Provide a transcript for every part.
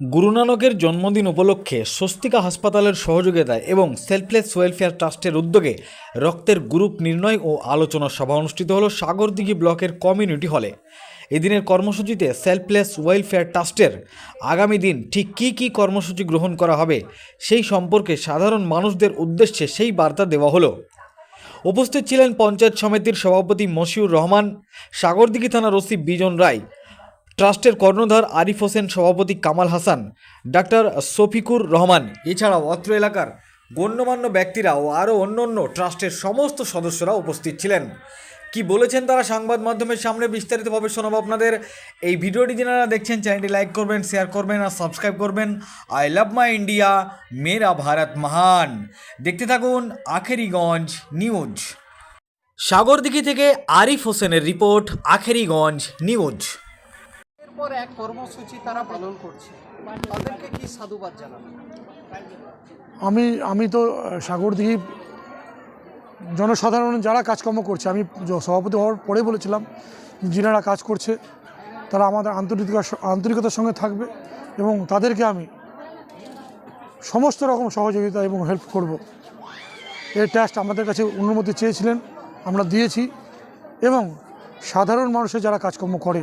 গুরু নানকের জন্মদিন উপলক্ষে স্বস্তিকা হাসপাতালের সহযোগিতায় এবং সেলফলেস ওয়েলফেয়ার ট্রাস্টের উদ্যোগে রক্তের গ্রুপ নির্ণয় ও আলোচনা সভা অনুষ্ঠিত হল সাগরদিঘি ব্লকের কমিউনিটি হলে। এদিনের কর্মসূচিতে সেলফলেস ওয়েলফেয়ার ট্রাস্টের আগামী দিন ঠিক কী কী কর্মসূচি গ্রহণ করা হবে সেই সম্পর্কে সাধারণ মানুষদের উদ্দেশ্যে সেই বার্তা দেওয়া হলো। উপস্থিত ছিলেন পঞ্চায়েত সমিতির সভাপতি মশিউর রহমান, সাগরদিঘি থানার ওসি বিজন রায় ট্রাস্টের কর্ণধার আরিফ হোসেন সভাপতি কামাল হাসান, ডাক্তার শফিকুর রহমান, এছাড়াও অত্র এলাকার গণ্যমান্য ব্যক্তিরা ও আরও অন্য অন্য ট্রাস্টের সমস্ত সদস্যরা উপস্থিত ছিলেন। কি বলেছেন তারা সংবাদ মাধ্যমের সামনে বিস্তারিতভাবে শোনাবো আপনাদের। এই ভিডিওটি যারা দেখছেন, চ্যানেলটি লাইক করবেন, শেয়ার করবেন আর সাবস্ক্রাইব করবেন। আই লাভ মাই ইন্ডিয়া, মেরা ভারত মহান। দেখতে থাকুন আখেরিগঞ্জ নিউজ। সাগরদিঘি থেকে আরিফ হোসেনের রিপোর্ট, আখেরিগঞ্জ নিউজ। এরপর এক কর্মসূচি তারা পালন করছে। তাদেরকে কি সাধুবাদ জানাবেন আমি আমি তো সাগরদিঘি জনসাধারণ যারা কাজকর্ম করছে, আমি সভাপতি হওয়ার পরে বলেছিলাম, যিনারা কাজ করছে, তারা আমাদের আন্তরিকতার স- আন্তরিকতার সঙ্গে থাকবে এবং তাদেরকে আমি সমস্ত রকম সহযোগিতা এবং হেল্প করব। এই ট্যাক্স আমাদের কাছে অনুমতি চেয়েছিলেন, আমরা দিয়েছি এবং সাধারণ মানুষের যারা কাজকর্ম করে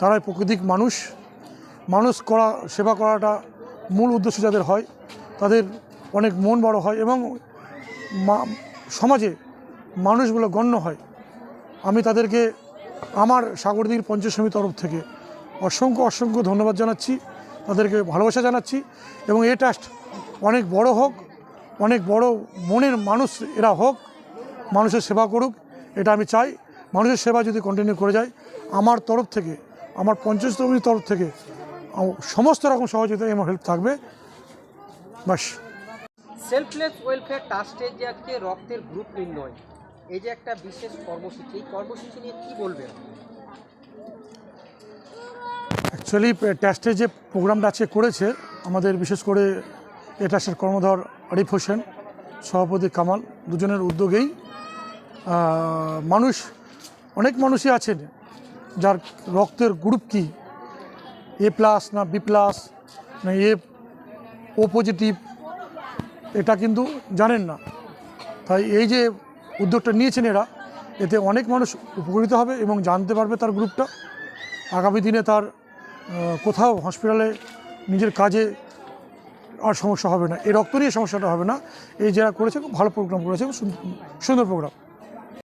তারাই প্রকৃতিক মানুষ। মানুষ করা, সেবা করাটা মূল উদ্দেশ্য যাদের হয়, তাদের অনেক মন বড় হয় এবং সমাজে মানুষ বলে গণ্য হয়। আমি তাদেরকে আমার সাগরদিঘির পঞ্চায়েত সমিতির তরফ থেকে অসংখ্য অসংখ্য ধন্যবাদ জানাচ্ছি, তাদেরকে ভালোবাসা জানাচ্ছি এবং এ ট্রাস্ট অনেক বড় হোক, অনেক বড় মনের মানুষ এরা হোক, মানুষের সেবা করুক, এটা আমি চাই। মানুষের সেবা যদি কন্টিনিউ করে যায়, আমার তরফ থেকে আমার পঞ্চায়েত সমিতির তরফ থেকে সমস্ত রকম সহযোগিতা এবং হেল্প থাকবে। বাস। সেলফলেস ওয়েলফেয়ার ট্রাস্টের যে আজকে রক্তের গ্রুপ নির্ণয় এই যে একটা বিশেষ কর্মসূচি এই কর্মসূচি নিয়ে কি বলবেন? অ্যাকচুয়ালি টেস্টে যে প্রোগ্রামটা আজকে করেছে আমাদের বিশেষ করে এ ট্রাস্টের কর্মধর আরিফ হোসেন সভাপতি কামাল দুজনের উদ্যোগেই মানুষ অনেক মানুষই আছেন। যার রক্তের গ্রুপ কি? এ প্লাস না বি প্লাস না এ ও পজিটিভ এটা কিন্তু জানেন না। তাই এই যে উদ্যোগটা নিয়েছেন এরা, এতে অনেক মানুষ উপকৃত হবে এবং জানতে পারবে তার গ্রুপটা। আগামী দিনে তার কোথাও হসপিটালে নিজের কাজে আর সমস্যা হবে না। এই রক্ত নিয়ে সমস্যাটা হবে না। এই যারা করেছে, খুব ভালো প্রোগ্রাম করেছে সুন্দর প্রোগ্রাম